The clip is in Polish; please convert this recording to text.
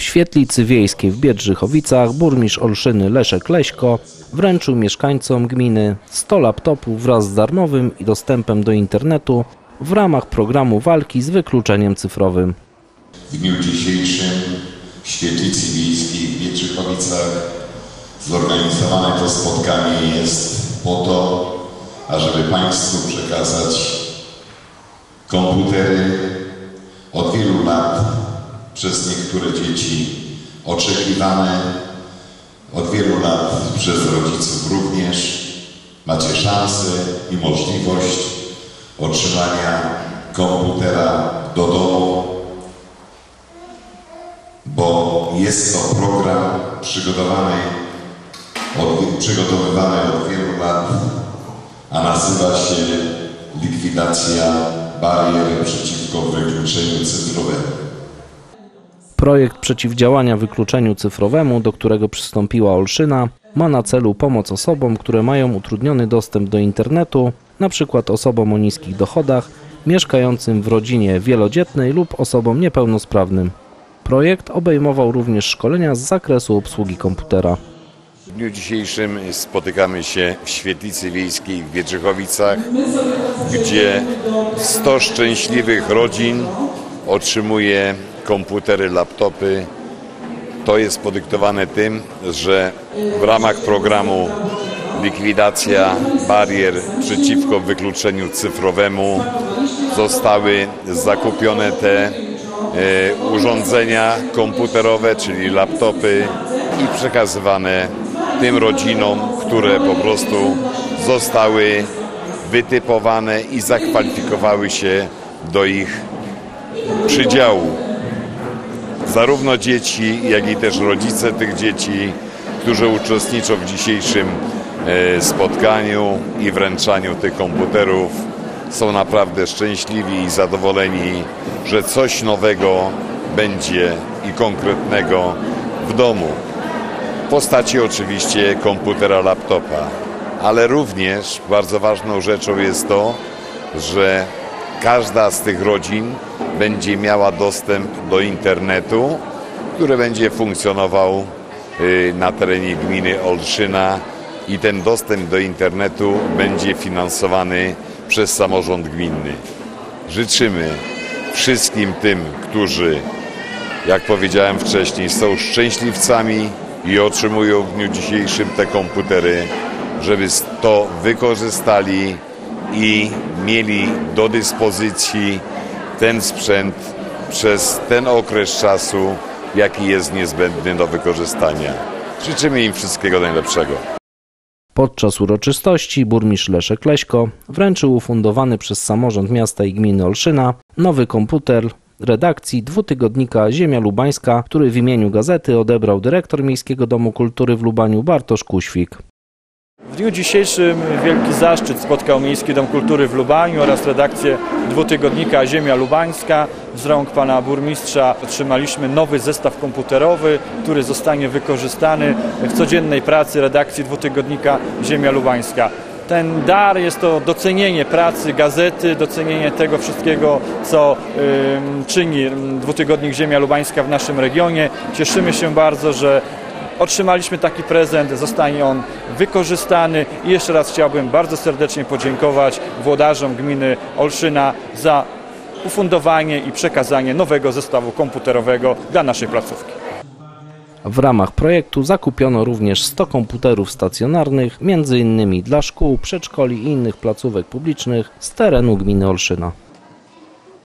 W świetlicy wiejskiej w Biedrzychowicach burmistrz Olszyny Leszek Leśko wręczył mieszkańcom gminy 100 laptopów wraz z darmowym i dostępem do internetu w ramach programu walki z wykluczeniem cyfrowym. W dniu dzisiejszym w Świetlicy Wiejskiej w Biedrzychowicach zorganizowane to spotkanie jest po to, ażeby Państwu przekazać komputery od wielu lat przez niektóre dzieci oczekiwane, od wielu lat przez rodziców również. Macie szansę i możliwość otrzymania komputera do domu, bo jest to program przygotowany, od, przygotowywany od wielu lat, a nazywa się likwidacja barier przeciwko wykluczeniu cyfrowemu. Projekt przeciwdziałania wykluczeniu cyfrowemu, do którego przystąpiła Olszyna, ma na celu pomoc osobom, które mają utrudniony dostęp do internetu, np. osobom o niskich dochodach, mieszkającym w rodzinie wielodzietnej lub osobom niepełnosprawnym. Projekt obejmował również szkolenia z zakresu obsługi komputera. W dniu dzisiejszym spotykamy się w Świetlicy Wiejskiej w Biedrzychowicach, gdzie 100 szczęśliwych rodzin otrzymuje komputery, laptopy. To jest podyktowane tym, że w ramach programu likwidacja barier przeciwko wykluczeniu cyfrowemu zostały zakupione te e, urządzenia komputerowe, czyli laptopy i przekazywane tym rodzinom, które po prostu zostały wytypowane i zakwalifikowały się do ich przydziału. Zarówno dzieci, jak i też rodzice tych dzieci, którzy uczestniczą w dzisiejszym e, spotkaniu i wręczaniu tych komputerów, są naprawdę szczęśliwi i zadowoleni, że coś nowego będzie i konkretnego w domu w postaci oczywiście komputera, laptopa. Ale również bardzo ważną rzeczą jest to, że każda z tych rodzin będzie miała dostęp do internetu, który będzie funkcjonował y, na terenie gminy Olszyna i ten dostęp do internetu będzie finansowany przez samorząd gminny. Życzymy wszystkim tym, którzy, jak powiedziałem wcześniej, są szczęśliwcami i otrzymują w dniu dzisiejszym te komputery, żeby to wykorzystali i mieli do dyspozycji ten sprzęt przez ten okres czasu, jaki jest niezbędny do wykorzystania. Życzymy im wszystkiego najlepszego. Podczas uroczystości burmistrz Leszek Leśko wręczył ufundowany przez samorząd miasta i gminy Olszyna nowy komputer redakcji dwutygodnika Ziemia Lubańska, który w imieniu gazety odebrał dyrektor Miejskiego Domu Kultury w Lubaniu Bartosz Kuświk. W dniu dzisiejszym wielki zaszczyt spotkał Miejski Dom Kultury w Lubaniu oraz redakcję dwutygodnika Ziemia Lubańska. Z rąk pana burmistrza otrzymaliśmy nowy zestaw komputerowy, który zostanie wykorzystany w codziennej pracy redakcji dwutygodnika Ziemia Lubańska. Ten dar jest to docenienie pracy gazety, docenienie tego wszystkiego, co y, czyni dwutygodnik Ziemia Lubańska w naszym regionie. Cieszymy się bardzo, że otrzymaliśmy taki prezent, zostanie on wykorzystany i jeszcze raz chciałbym bardzo serdecznie podziękować włodarzom gminy Olszyna za ufundowanie i przekazanie nowego zestawu komputerowego dla naszej placówki. W ramach projektu zakupiono również 100 komputerów stacjonarnych, m.in. dla szkół, przedszkoli i innych placówek publicznych z terenu gminy Olszyna.